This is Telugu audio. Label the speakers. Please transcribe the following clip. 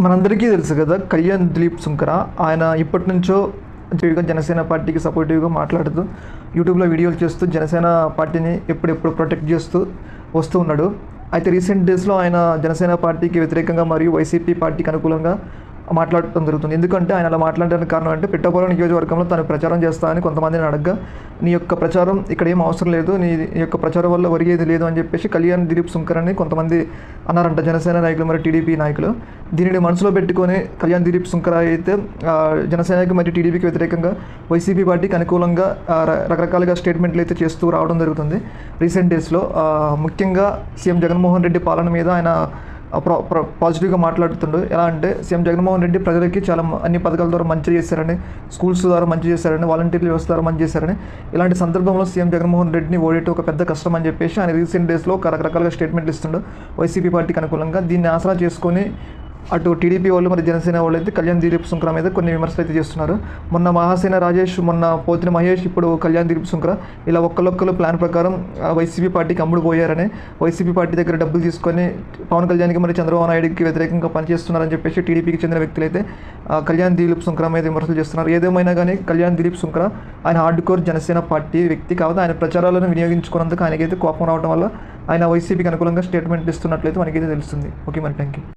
Speaker 1: మనందరికీ తెలుసు కదా కళ్యాణ్ దిలీప్ సుంకర. ఆయన ఇప్పటి నుంచో జనసేన పార్టీకి సపోర్టివ్గా మాట్లాడుతూ యూట్యూబ్లో వీడియోలు చేస్తూ జనసేన పార్టీని ఎప్పుడెప్పుడు ప్రొటెక్ట్ చేస్తూ వస్తూ ఉన్నాడు. అయితే రీసెంట్ డేస్లో ఆయన జనసేన పార్టీకి వ్యతిరేకంగా మరియు వైసీపీ పార్టీకి అనుకూలంగా మాట్లాడటం జరుగుతుంది. ఎందుకంటే ఆయన అలా మాట్లాడడానికి కారణం అంటే పిట్టపురం నియోజకవర్గంలో తను ప్రచారం చేస్తానని కొంతమందిని అడగ్గా నీ యొక్క ప్రచారం ఇక్కడ ఏం అవసరం లేదు నీ యొక్క ప్రచారం వల్ల ఒరిగేది లేదు అని చెప్పేసి కళ్యాణ్ దిలీప్ సుంకర్ అని కొంతమంది అన్నారంట జనసేన నాయకులు మరియు టీడీపీ నాయకులు. దీనిని మనసులో పెట్టుకొని కళ్యాణ్ దిలీప్ సుంకర్ అయితే జనసేనకి మరియు టీడీపీకి వ్యతిరేకంగా వైసీపీ పార్టీకి అనుకూలంగా రకరకాలుగా స్టేట్మెంట్లు అయితే చేస్తూ రావడం జరుగుతుంది. రీసెంట్ డేస్లో ముఖ్యంగా సీఎం జగన్మోహన్ రెడ్డి పాలన మీద ఆయన పాజిటివ్గా మాట్లాడుతుండు. ఎలా అంటే సీఎం జగన్మోహన్ రెడ్డి ప్రజలకి చాలా అన్ని పథకాల ద్వారా మంచి చేశారని స్కూల్స్ ద్వారా మంచి చేశారని వాలంటీర్ల వ్యవస్థ ద్వారా మంచి చేశారని ఇలాంటి సందర్భంలో సీఎం జగన్మోహన్ రెడ్డిని ఓడేటం ఒక పెద్ద కష్టం అని చెప్పేసి ఆయన రీసెంట్ డేస్లో ఒక రకరకాలుగా స్టేట్మెంట్లు ఇస్తుండు. వైసీపీ పార్టీకి అనుకూలంగా దీన్ని ఆసరా చేసుకొని అటు టీడీపీ వాళ్ళు మరి జనసేన వాళ్ళు అయితే కళ్యాణ్ దిలీప్ సుంకర మీద కొన్ని విమర్శలు అయితే చేస్తున్నారు. మొన్న మహాసేన రాజేష్ మొన్న పోతిన మహేష్ ఇప్పుడు కళ్యాణ్ దిలీప్ శుంక్ర ఇలా ఒక్కలొక్కలు ప్లాన్ ప్రకారం వైసీపీ పార్టీకి అమ్ముడు పోయారని వైసీపీ పార్టీ దగ్గర డబ్బులు తీసుకొని పవన్ కళ్యాణ్కి మరి చంద్రబాబు నాయుడుకి వ్యతిరేకంగా పనిచేస్తున్నారని చెప్పేసి టీడీపీకి చెందిన వ్యక్తులు అయితే కళ్యాణ్ దిలీప్ సుంకర మీద విమర్శలు చేస్తున్నారు. ఏదేమైనా కానీ కళ్యాణ్ దిలీప్ సుంకర ఆయన హార్డ్ కోర్ జనసేన పార్టీ వ్యక్తి కాబట్టి ఆయన ప్రచారాలను వినియోగించుకున్నందుకు ఆయనకైతే కోపం రావడం వల్ల ఆయన వైసీపీకి అనుకూలంగా స్టేట్మెంట్ ఇస్తున్నట్లయితే మనకైతే తెలుస్తుంది. ఓకే మరి థ్యాంక్ యూ